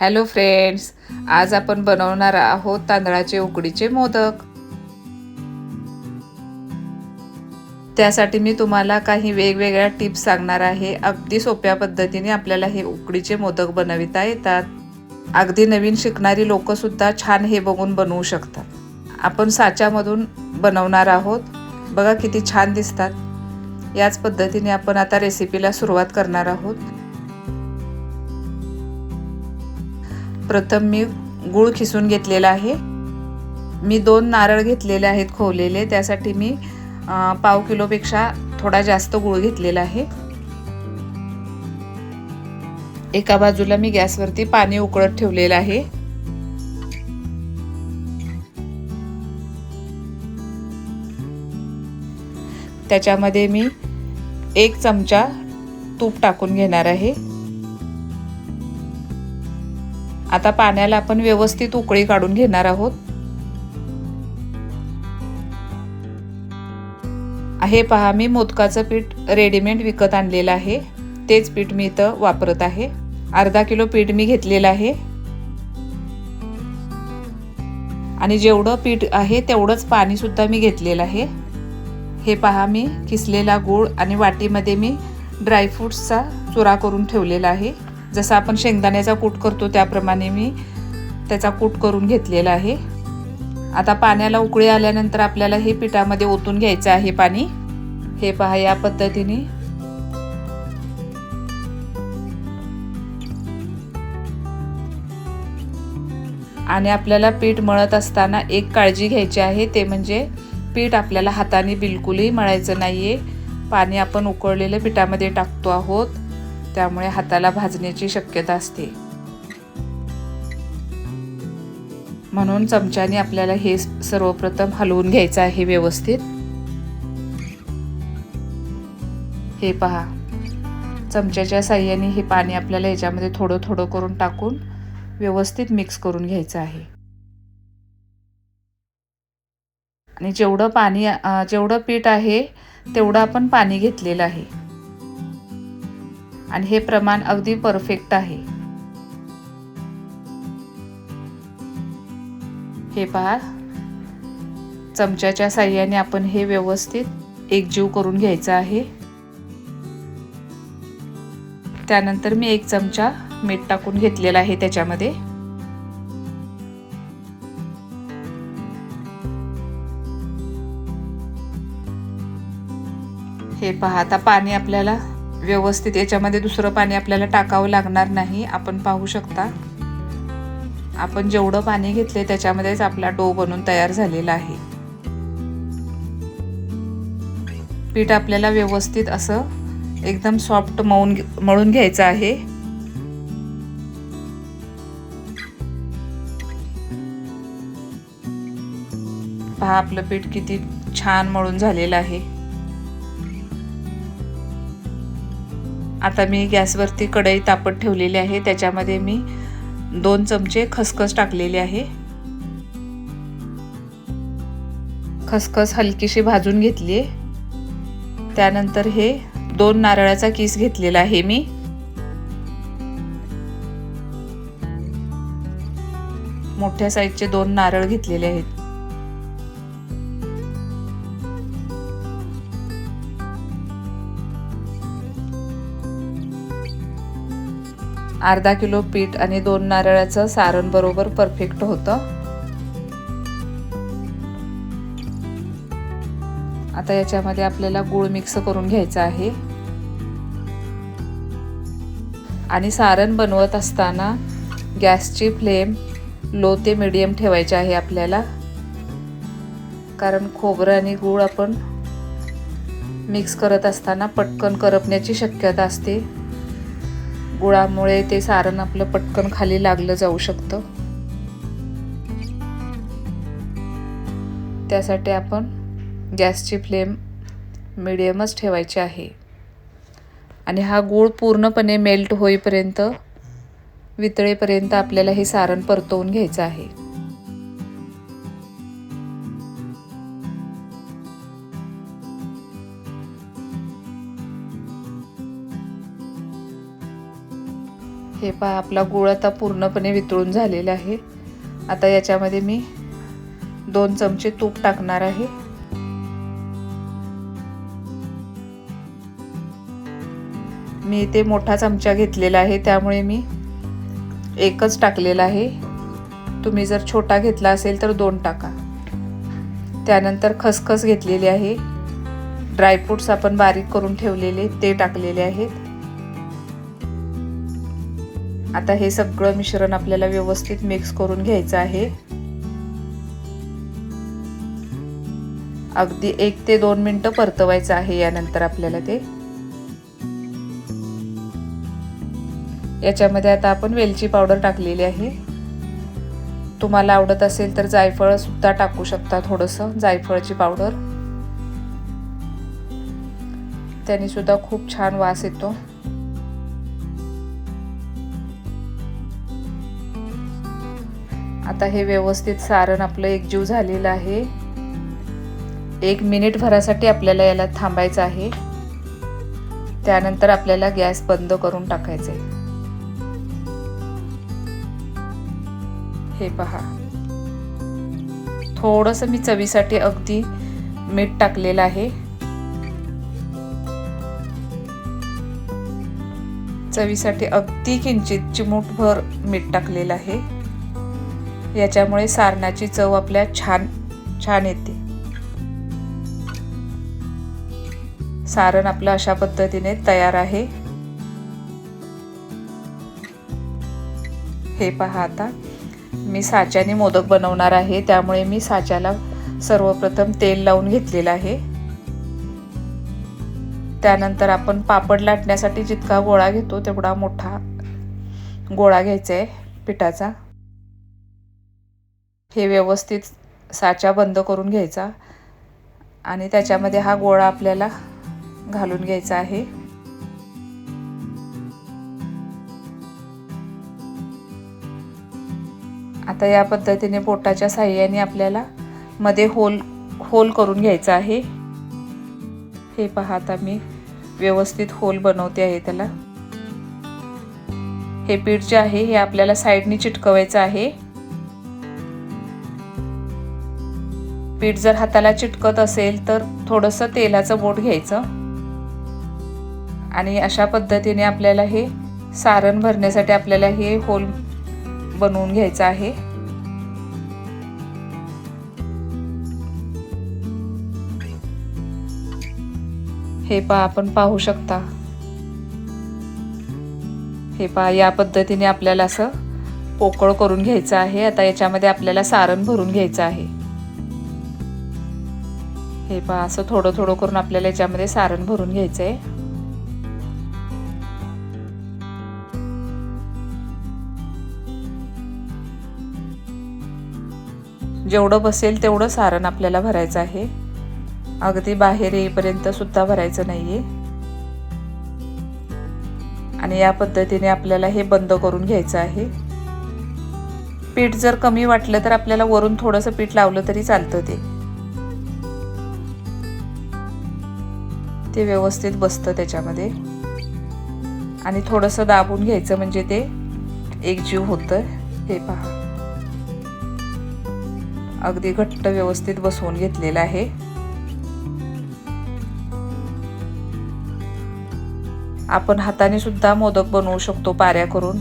Hello friends आज आपण बनवणार आहोत तांदळाचे उकडीचे मोदक. त्यासाठी मी तुम्हाला काही वेगवेगळ्या टिप्स सांगणार आहे. अगदी सोप्या पद्धतीने आपल्याला हे उकडीचे मोदक बनविता येतात. अगदी नवीन शिकणारी लोकंसुद्धा छान हे बघून बनवू शकतात. आपण साच्यामधून बनवणार आहोत. बघा किती छान दिसतात. याच पद्धतीने आपण आता रेसिपीला सुरुवात करणार आहोत. प्रथम मी गूळ खिसून घेतलेला आहे. मी दोन नारळ घेतलेले आहेत खोवलेले. त्यासाठी मी पाव किलोपेक्षा थोडा जास्त गूळ घेतलेला आहे. एका बाजूला मी गॅसवरती पाणी उकळत ठेवलेलं आहे. त्याच्यामध्ये मी एक चमचा तूप टाकून घेणार आहे. आता पाण्याला आपण व्यवस्थित उकळी काढून घेणार आहोत. हे पहा मी मोदकाचं पीठ रेडीमेड विकत आणलेलं आहे. तेच पीठ मी इथं वापरत आहे. अर्धा किलो पीठ मी घेतलेलं आहे. आणि जेवढं पीठ आहे तेवढंच पाणी सुद्धा मी घेतलेलं आहे. हे पहा मी किसलेला गूळ आणि वाटीमध्ये मी ड्रायफ्रूट्सचा चुरा करून ठेवलेला आहे. जसं आपण शेंगदाण्याचा कूट करतो त्याप्रमाणे मी त्याचा कूट करून घेतलेला आहे. आता पाण्याला उकळी आल्यानंतर आपल्याला हे पिठामध्ये ओतून घ्यायचं आहे पाणी. हे पहा या पद्धतीने. आणि आपल्याला पीठ मळत असताना एक काळजी घ्यायची आहे ते म्हणजे पीठ आपल्याला हाताने बिलकुलही मळायचं नाही आहे पाणी आपण उकळलेलं पिठामध्ये टाकतो आहोत. त्यामुळे हाताला भाजण्याची शक्यता असते. म्हणून चमच्याने आपल्याला हे सर्वप्रथम हलवून घ्यायचं आहे व्यवस्थित. हे पहा. चमच्याच्या साह्याने हे पाणी आपल्याला याच्यामध्ये थोडं थोडं करून टाकून व्यवस्थित मिक्स करून घ्यायचं आहे. आणि जेवढं पाणी जेवढं पीठ आहे तेवढं आपण पाणी घेतलेलं आहे. आणि हे प्रमाण अगदी परफेक्ट आहे. हे पहा. चमच्याच्या साह्याने आपण हे व्यवस्थित एकजीव करून घ्यायचं आहे. त्यानंतर मी एक चमचा मीठ टाकून घेतलेला आहे त्याच्यामध्ये. हे पहा आता पाणी आपल्याला व्यवस्थित याच्यामध्ये दुसरं पाणी आपल्याला टाकावं लागणार नाही. आपण पाहू शकता. आपण जेवढं पाणी घेतले त्याच्यामध्येच आपला डो बनून तयार झालेला आहे. पीठ आपल्याला व्यवस्थित असं एकदम सॉफ्ट मळून मळून घ्यायचं आहे. पहा आपलं पीठ किती छान मळून झालेलं आहे. आता मी गॅसवरती कढई तापत ठेवलेली आहे. त्याच्यामध्ये मी दोन चमचे खसखस टाकलेले आहे. खसखस हलकीशी भाजून घेतली त्यानंतर हे दोन नारळाचा किस घेतलेला आहे मी. मोठ्या साईजचे दोन नारळ घेतलेले आहेत. अर्धा किलो पीठ आणि दोन नारळाचं सारण बरोबर परफेक्ट होतं. आता याच्यामध्ये आपल्याला गूळ मिक्स करून घ्यायचा आहे. आणि सारण बनवत असताना गॅसची फ्लेम लो ते मिडियम ठेवायची आहे आपल्याला. कारण खोबरं आणि गूळ आपण मिक्स करत असताना पटकन करपण्याची शक्यता असते. गुळामुळे ते सारण आपलं पटकन खाली लागलं जाऊ शकतं. त्यासाठी आपण गॅसची फ्लेम मिडियमच ठेवायची आहे. आणि हा गूळ पूर्णपणे मेल्ट होईपर्यंत वितळेपर्यंत आपल्याला हे सारण परतवून घ्यायचं आहे. हे पहा आपला गूळ आता पूर्णपणे वितळून झालेला आहे. आता याच्यामध्ये मी दोन चमचे तूप टाकणार आहे. मी इथे मोठा चमचा घेतलेला आहे त्यामुळे मी एकच टाकलेला आहे. तुम्ही जर छोटा घेतला असेल तर दोन टाका. त्यानंतर खसखस घेतलेली आहे. ड्रायफ्रूट्स आपण बारीक करून ठेवलेले ते टाकलेले आहेत. आता हे सगळं मिश्रण आपल्याला व्यवस्थित मिक्स करून घ्यायचं आहे. अगदी एक ते दोन मिनटं परतवायचं आहे यानंतर आपल्याला ते. याच्यामध्ये आता आपण वेलची पावडर टाकलेली आहे. तुम्हाला आवडत असेल तर जायफळ सुद्धा टाकू शकता थोडंसं जायफळची पावडर. त्याने सुद्धा खूप छान वास येतो. आता हे व्यवस्थित सारण आपलं एकजीव झालेलं आहे. एक मिनिट भरासाठी आपल्याला याला थांबायचं आहे. त्यानंतर आपल्याला गॅस बंद करून टाकायचे हे पहा. थोडस मी चवीसाठी अगदी मीठ टाकलेलं आहे. चवीसाठी अगदी किंचित चिमूटभर मीठ टाकलेलं आहे. याच्यामुळे सारणाची चव आपल्या छान छान येते. सारण आपलं अशा पद्धतीने तयार आहे. हे पहा आता. मी साच्याने मोदक बनवणार आहे त्यामुळे मी साच्याला सर्वप्रथम तेल लावून घेतलेलं आहे. त्यानंतर आपण पापड लाटण्यासाठी जितका गोळा घेतो तेवढा मोठा गोळा घ्यायचा आहे पिठाचा. हे व्यवस्थित साचा बंद करून घ्यायचा आणि त्याच्यामध्ये हा गोळा आपल्याला घालून घ्यायचा आहे. आता या पद्धतीने बोटाच्या साह्याने आपल्याला मध्ये होल होल करून घ्यायचा आहे. हे पहा आता मी व्यवस्थित होल बनवते आहे त्याला. हे पीठ जे आहे हे आपल्याला साईडनी चिटकवायचं आहे. पीठ जर हाताला चिटकत असेल तर थोडंसं तेलाचं बोट घ्यायचं. आणि अशा पद्धतीने आपल्याला हे सारण भरण्यासाठी आपल्याला हे होल बनवून घ्यायचं आहे. हे पहा आपण पाहू शकता. हे पहा या पद्धतीने आपल्याला असं पोकळ करून घ्यायचं आहे. आता याच्यामध्ये आपल्याला सारण भरून घ्यायचं आहे. हे पहा असं थोडं थोडं करून आपल्याला याच्यामध्ये सारण भरून घ्यायचं आहे जेवढं बसेल तेवढं सारण आपल्याला भरायचं आहे. अगदी बाहेर येईपर्यंत सुद्धा भरायचं नाहीये. आणि या पद्धतीने आपल्याला हे बंद करून घ्यायचं आहे. पीठ जर कमी वाटलं तर आपल्याला वरून थोडंसं पीठ लावलं तरी चालतं ते. ते व्यवस्थित बसतं त्याच्यामध्ये. आणि थोडंसं दाबून घ्यायचं म्हणजे ते एकजीव होतं हे पहा. अगदी घट्ट व्यवस्थित बसवून घेतलेलं आहे. आपण हाताने सुद्धा मोदक बनवू शकतो पाऱ्या करून.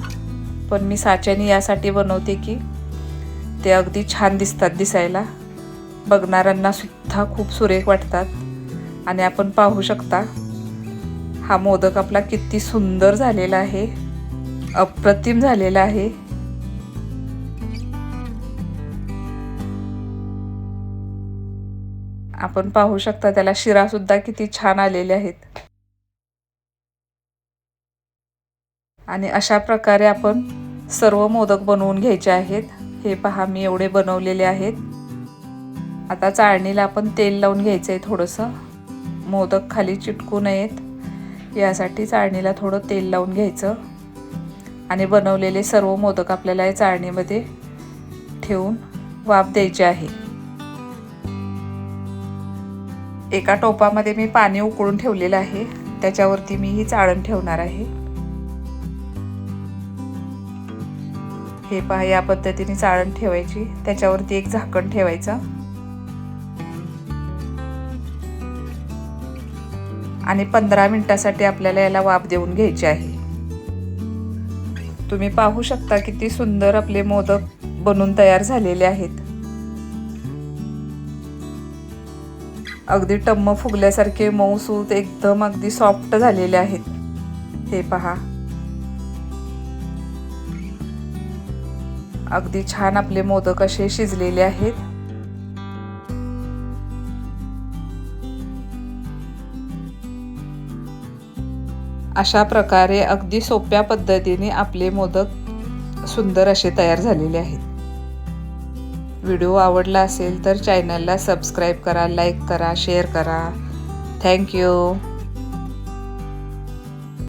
पण मी साच्याने यासाठी बनवते की ते अगदी छान दिसतात दिसायला. बघणाऱ्यांना सुद्धा खूप सुरेख वाटतात. आणि आपण पाहू शकता हा मोदक आपला किती सुंदर झालेला आहे अप्रतिम झालेला आहे. आपण पाहू शकता त्याला शिरा सुद्धा किती छान आलेले आहेत. आणि अशा प्रकारे आपण सर्व मोदक बनवून घ्यायचे आहेत. हे पहा मी एवढे बनवलेले आहेत. आता चाळणीला आपण तेल लावून घ्यायचं आहे थोडंसं. मोदक खाली चिटकू नयेत. यासाठी चाळणीला थोडं तेल लावून घ्यायचं. आणि बनवलेले सर्व मोदक आपल्याला या चाळणीमध्ये ठेवून वाफ द्यायची आहे. एका टोपामध्ये मी पाणी उकळून ठेवलेलं आहे. त्याच्यावरती मी ही चाळण ठेवणार आहे. हे पहा या पद्धतीने चाळण ठेवायची. त्याच्यावरती एक झाकण ठेवायचं. आणि पंधरा मिनिटासाठी आपल्याला याला वाफ देऊन घ्यायची आहे. तुम्ही पाहू शकता किती सुंदर आपले मोदक बनून तयार झालेले आहेत. अगदी टम्म फुगल्यासारखे मऊसूत एकदम अगदी सॉफ्ट झालेले आहेत. हे पहा. अगदी छान आपले मोदक असे शिजलेले आहेत. अशा प्रकारे अगदी सोप्या पद्धतीने आपले मोदक सुंदर असे तयार झालेले आहेत. व्हिडिओ आवडला असेल तर चॅनलला सबस्क्राईब करा लाईक करा शेअर करा. थँक्यू